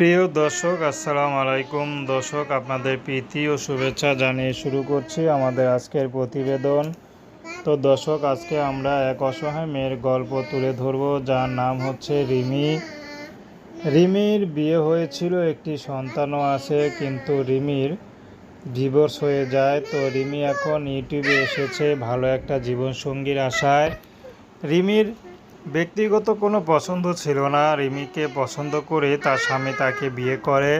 প্রিয় দর্শক, আসসালামু আলাইকুম। দর্শক, আপনাদের প্রীতি ও শুভেচ্ছা জানিয়ে শুরু করছি আমাদের আজকের প্রতিবেদন। তো দর্শক, আজকে আমরা এক অসহায় মেয়ের গল্প তুলে ধরব, যার নাম হচ্ছে রিমি। রিমির বিয়ে হয়েছিল, একটি সন্তানও আছে, কিন্তু রিমির ডিভোর্স হয়ে যায়। তো রিমি এখন ইউটিউবে এসেছে ভালো একটা জীবনসঙ্গীর আশায়। রিমির ব্যক্তিগত কোনো পছন্দ ছিল না। রিমিকে পছন্দ করে তার স্বামী তাকে বিয়ে করে।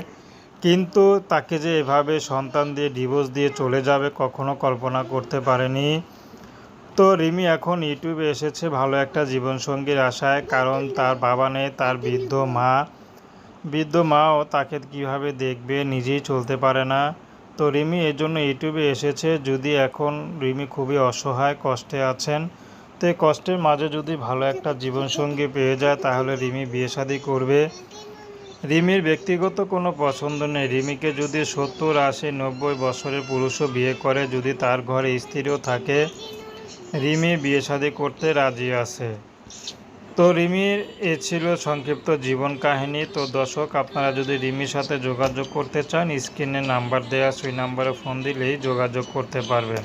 কিন্তু তাকে যে এভাবে সন্তান দিয়ে ডিভোর্স দিয়ে চলে যাবে কখনো কল্পনা করতে পারেনি। তো রিমি এখন ইউটিউবে এসেছে ভালো একটা জীবনসঙ্গীর আশায়, কারণ তার বাবা নেই, তার বৃদ্ধ মা। বৃদ্ধ মাও তাকে কীভাবে দেখবে নিজেই চলতে পারে না। তো রিমি এর জন্য ইউটিউবে এসেছে। যদি এখন রিমি খুবই অসহায়, কষ্টে আছেন তো কষ্টের মাঝে যদি ভালো একটা জীবনসঙ্গী পেয়ে যায়, তাহলে রিমি বিয়ে শাদী করবে। রিমির ব্যক্তিগত কোনো পছন্দ নেই। রিমিকে যদি সত্তর, আশি, নব্বই বছরের পুরুষও বিয়ে করে, যদি তার ঘরে স্ত্রীও থাকে, রিমি বিয়ে শাদী করতে রাজি আছে। তো রিমির এ ছিল সংক্ষিপ্ত জীবন কাহিনী। তো দর্শক, আপনারা যদি রিমির সাথে যোগাযোগ করতে চান, স্ক্রিনে নাম্বার দেওয়া সেই নাম্বারে ফোন দিলেই যোগাযোগ করতে পারবেন।